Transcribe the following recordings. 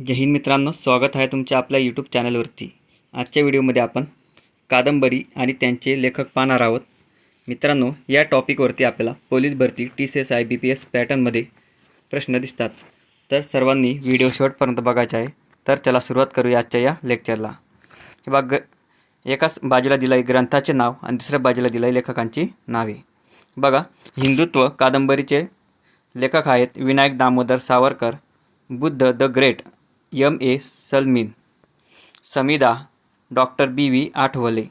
जय हिंद मित्रांनो स्वागत आहे तुमच्या आपल्या यूट्यूब चॅनलवरती. आजच्या व्हिडिओमध्ये आपण कादंबरी आणि त्यांचे लेखक पाहणार आहोत. मित्रांनो या टॉपिकवरती आपल्याला पोलीस भरती T C S I B P S पॅटर्नमध्ये प्रश्न दिसतात. तर सर्वांनी व्हिडिओ शेवटपर्यंत बघायचा आहे. तर चला सुरुवात करूया आजच्या या लेक्चरला. हे बघ एकाच बाजूला दिलं आहे ग्रंथाचे नाव आणि दुसऱ्या बाजूला दिलं आहे लेखकांची नावे. बघा हिंदुत्व कादंबरीचे लेखक आहेत विनायक दामोदर सावरकर बुद्ध द ग्रेट यम ए सलमीन. Samida doctor B V Athavale.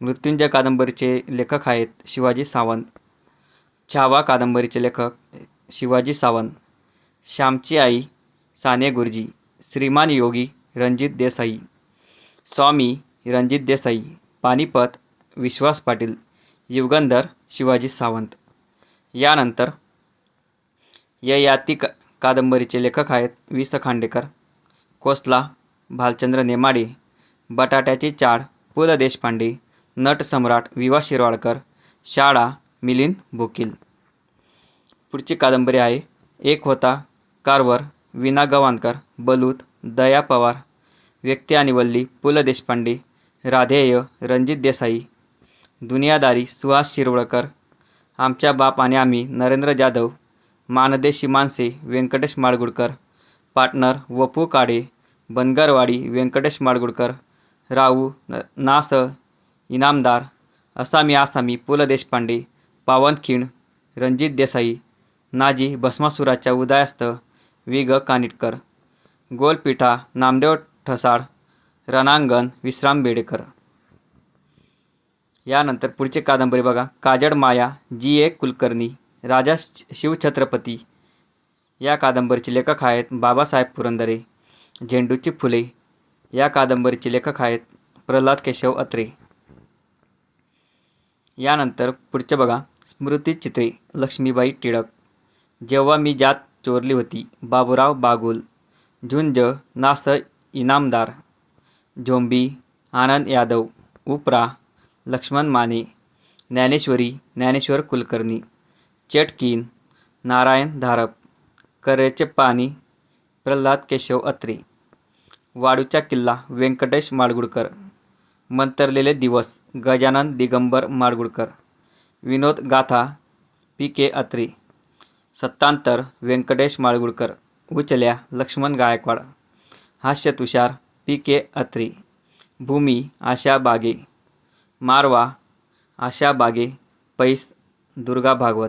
Mrityunjay कादंबरीचे लेखक आहेत शिवाजी सावंत. छावा कादंबरीचे लेखक शिवाजी सावंत. श्यामची आई साने गुरुजी. श्रीमान योगी रणजित देसाई. स्वामी रणजित देसाई. पानिपत विश्वास पाटील. युगंधर शिवाजी सावंत. यानंतर ययाती का कादंबरीचे लेखक आहेत वि स खांडेकर. कोसला भालचंद्र नेमाडे बटाट्याची चाळ पु ल देशपांडे नटसम्राट विवा शिरवाडकर शाळा मिलिंद बोकील. पुढची कादंबरी आहे एक होता कारवर विना गवाणकर बलूत दया पवार व्यक्ती आणि वल्ली पु ल देशपांडे राधेय रणजित देसाई दुनियादारी सुहास शिरवळकर आमच्या बाप आणि आम्ही नरेंद्र जाधव मानदेशी मानसे व्यंकटेश माडगुडकर पार्टनर वपू काडे बनगरवाडी व्यंकटेश माडगुडकर राऊ न नास इनामदार असामी आसामी पु ल देशपांडे पावनखिंड रणजित देसाई नाजी भस्मासुराच्या उदयास्त वि ग कानिटकर गोलपिठा नामदेव ठसाळ रणांगण विश्राम बेडेकर. यानंतर पुढची कादंबरी बघा. काजड माया जी ए कुलकर्णी राजा शिवछत्रपती या कादंबरीचे लेखक आहेत बाबासाहेब पुरंदरे झेंडूची फुले. या कादंबरीचे लेखक आहेत प्रल्हाद केशव अत्रे. यानंतर पुढचे बघा स्मृतिचित्रे लक्ष्मीबाई टिळक. जेव्हा मी जात चोरली होती बाबूराव बागुल झुंज नास इनामदार झोंबी आनंद यादव उपरा लक्ष्मण माने ज्ञानेश्वरी ज्ञानेश्वर कुलकर्णी चेटकीन नारायण धारप करेचे पाणी प्रल्हाद केशव अत्रे. वाडूचा किल्ला व्यंकटेश माडगुडकर. मंतरलेले दिवस गजानन दिगंबर माडगुडकर. विनोद गाथा पी के अत्रे. सत्तांतर व्यंकटेश माडगुडकर. उचल्या लक्ष्मण गायकवाड. हास्य तुषार पी के अत्रे. भूमी आशा बागे. मारवा आशा बागे पैस दुर्गा भागवत.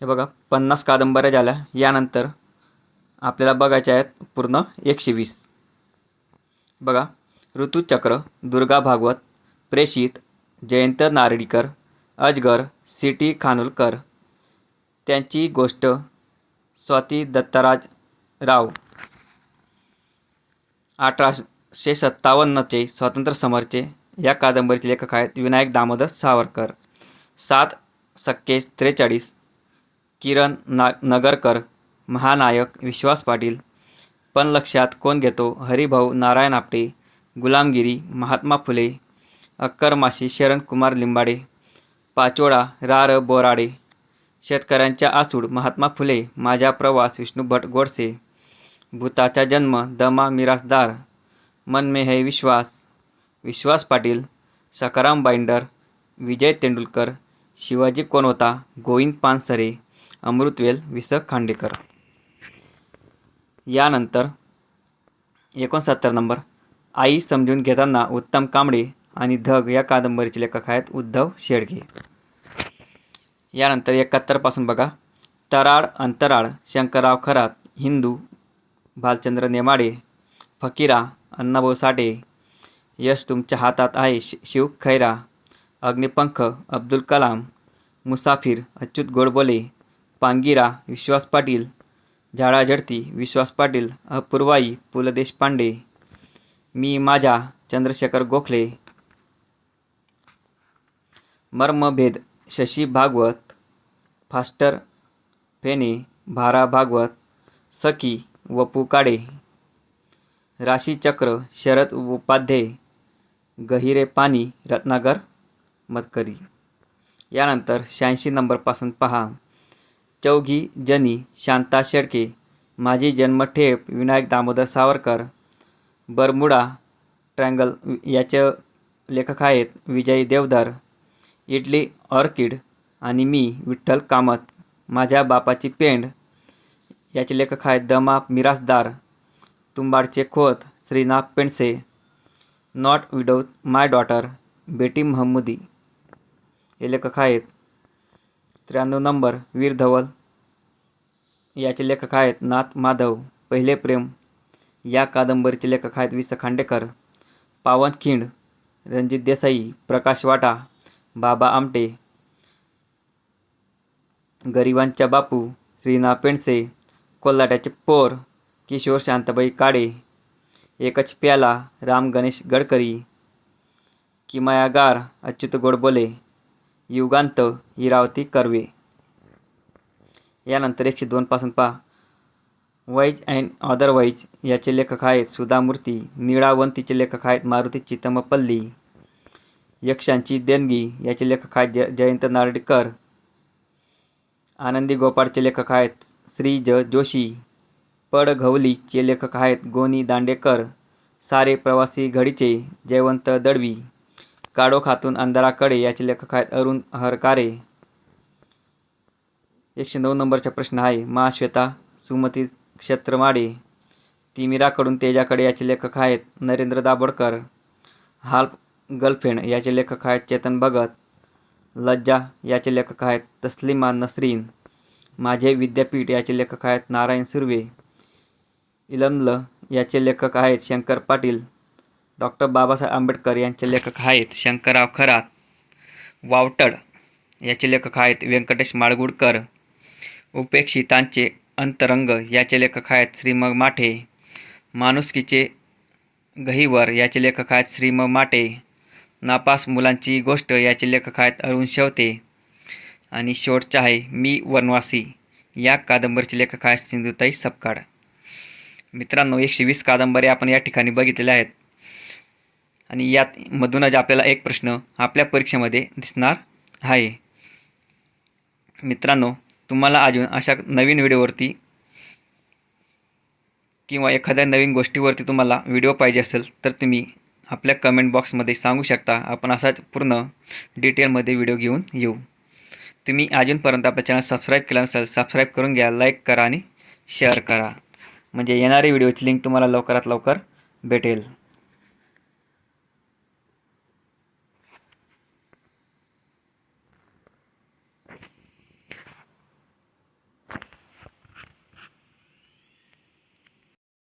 हे बघा पन्नास कादंबऱ्या झाल्या. यानंतर आपल्याला बघायच्या आहेत पूर्ण एकशे वीस. बघा ऋतुचक्र दुर्गा भागवत प्रेषित जयंत नारळीकर अजगर सिटी खानोलकर. त्यांची गोष्ट स्वाती दत्तराज राव. अठराशे सत्तावन्नचे स्वातंत्र्य समरचे या कादंबरीचे लेखक आहेत विनायक दामोदर सावरकर. सात सक्के त्रेचाळीस किरण ना नगरकर महानायक विश्वास पाटील. पण लक्षात कोण घेतो? हरिभाऊ नारायण आपटे गुलामगिरी महात्मा फुले अक्करमाशी शरणकुमार लिंबाडे पाचोळा रार बोराडे. शेतकऱ्यांच्या आसूड महात्मा फुले माझा प्रवास विष्णू भट गोडसे. भूताचा जन्म दमा मिरासदार. मन में है विश्वास. विश्वास पाटील सकाराम बाइंडर विजय तेंडुलकर शिवाजी कोण होता? गोविंद पानसरे. अमृतवेल वि स खांडेकर. यानंतर एकोणसत्तर नंबर. आई समजून घेताना उत्तम कांबळे आणि धग या कादंबरीचे लेखक आहेत उद्धव शेडगे यानंतर एकाहत्तरपासून बघा. तराळ अंतराळ शंकरराव खरात हिंदू भालचंद्र नेमाडे फकीरा अण्णाभाऊ साठे यश तुमच्या हातात आहे शि शिव खैरा अग्निपंख अब्दुल कलाम मुसाफिर अच्युत गोडबोले पांगिरा विश्वास पाटील झाडा झडती विश्वास पाटील अपूर्वाई पु ल देशपांडे मी माझा चंद्रशेखर गोखले. मर्मभेद शशी भागवत फास्टर फेने भारा भागवत सखी वपू काडे. राशीचक्र शरद उपाध्ये गहिरे पाणी रत्नागर मतकरी यानंतर शहाऐंशी नंबरपासून पहा. चौघी जनी शांता शेळके माझी जन्मठेप विनायक दामोदर सावरकर बरमुडा ट्रँगल याचे लेखक आहेत विजय देवधर इडली ऑर्किड आणि मी विठ्ठल कामत. माझ्या बापाची पेंड याचे लेखक आहेत द मिरासदार तुंबाडचे Khot Shrinath Pendse not without my daughter Betty Mahmoody. हे लेखक आहेत त्र्याण्णव नंबर वीर धवल. याचे लेखक आहेत नाथ माधव पहिले प्रेम. या कादंबरीचे लेखक आहेत वि स खांडेकर पावन खिंड रणजित देसाई प्रकाश वाटा बाबा आमटे गरिबांच्या बापू श्रीना पेंडसे कोल्हाट्याचे पोर किशोर शांताबाई काळे एकच प्याला राम गणेश गडकरी किमायागार अच्युत गोडबोले युगांत इरावती कर्वे. यानंतर एकशे दोनपासून पहा. वाईज अँड अदरवाईज याचे लेखक आहेत सुधा मूर्ती निळावंतीचे लेखक आहेत मारुती चितमपल्ली यक्षांची देणगी याचे लेखक आहेत ज जयंत नारडीकर आनंदी गोपाळचे लेखक आहेत श्री ज. जोशी पडघवलीचे लेखक आहेत गोनी दांडेकर सारे प्रवासी घडीचे जयवंत दळवी काडो खातून अंधाराकडे याचे लेखक आहेत अरुण हरकारे. एकशे नऊ नंबरचा प्रश्न आहे मा श्वेता सुमती क्षेत्रमाडे तिमिराकडून तेजाकडे याचे लेखक आहेत नरेंद्र दाभोडकर हाल्फ गर्लफ्रेंड याचे लेखक आहेत चेतन भगत लज्जा याचे लेखक आहेत तस्लिमा नसरीन माझे विद्यापीठ याचे लेखक आहेत नारायण सुर्वे इलमल याचे लेखक आहेत शंकर पाटील डॉक्टर बाबासाहेब आंबेडकर यांचे लेखक आहेत शंकरराव खरात वावटड याचे लेखक आहेत व्यंकटेश माळगुडकर उपेक्षितांचे अंतरंग याचे लेखक आहेत श्रीमग माठे माणुसकीचे गहिवर याचे लेखक आहेत श्रीम माटे नापास मुलांची गोष्ट याचे लेखक आहेत अरुण शेवते आणि शेवटचा आहे मी वनवासी या कादंबरीचे लेखक आहेत सिंधुताई सपकाळ. मित्रांनो एकशे वीस कादंबऱ्या आपण या ठिकाणी बघितलेल्या आहेत. आणि यात मधूनच आपल्याला एक प्रश्न आपल्या परीक्षेमध्ये दिसणार आहे. मित्रांनो तुम्हाला अजून अशा नवीन व्हिडिओवरती किंवा एखाद्या नवीन गोष्टीवरती तुम्हाला व्हिडिओ पाहिजे असेल तर तुम्ही आपल्या कमेंट बॉक्समध्ये सांगू शकता. आपण असाच पूर्ण डिटेलमध्ये व्हिडिओ घेऊन येऊ. तुम्ही अजूनपर्यंत आपल्या चॅनल सबस्क्राईब केला नसेल सबस्क्राईब करून घ्या लाईक करा आणि शेअर करा. म्हणजे येणारी व्हिडिओची लिंक तुम्हाला लवकरात लवकर भेटेल.